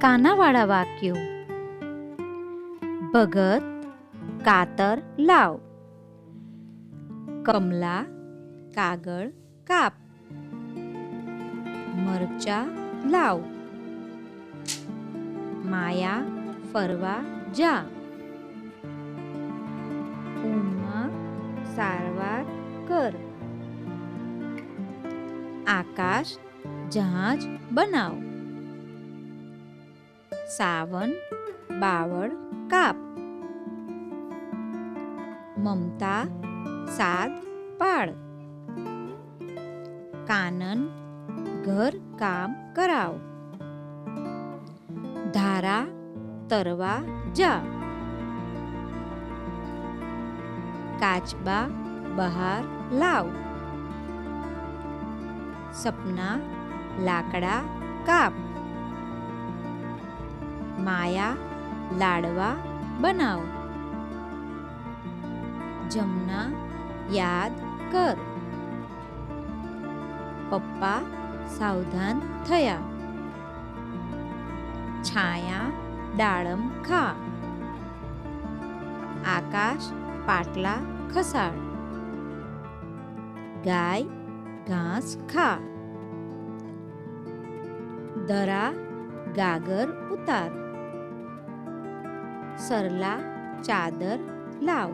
કાનાવાળા વાક્યો ભગત કાતર લાવ કમલા કાગળ કાપ મરચા લાવ માયા ફરવા જા ઉમા સારવાર કર આકાશ જહાજ બનાવ સાવન, બાવળ, કાપ. મમતા, સાદ પાડ કાનન, ઘર, કામ, કરાવ. ધારા, તરવા, જા. કાચબા, બહાર, લાવ. સપના, લાકડા, કાપ. માયા લાડવા બનાવ જમના યાદ કર પપ્પા સાવધાન થયા છાયા ડાળમ ખા આકાશ પાટલા ખસાડ ગાય ઘાસ ખા દરા ગાગર ઉતાર सरला चादर लाव.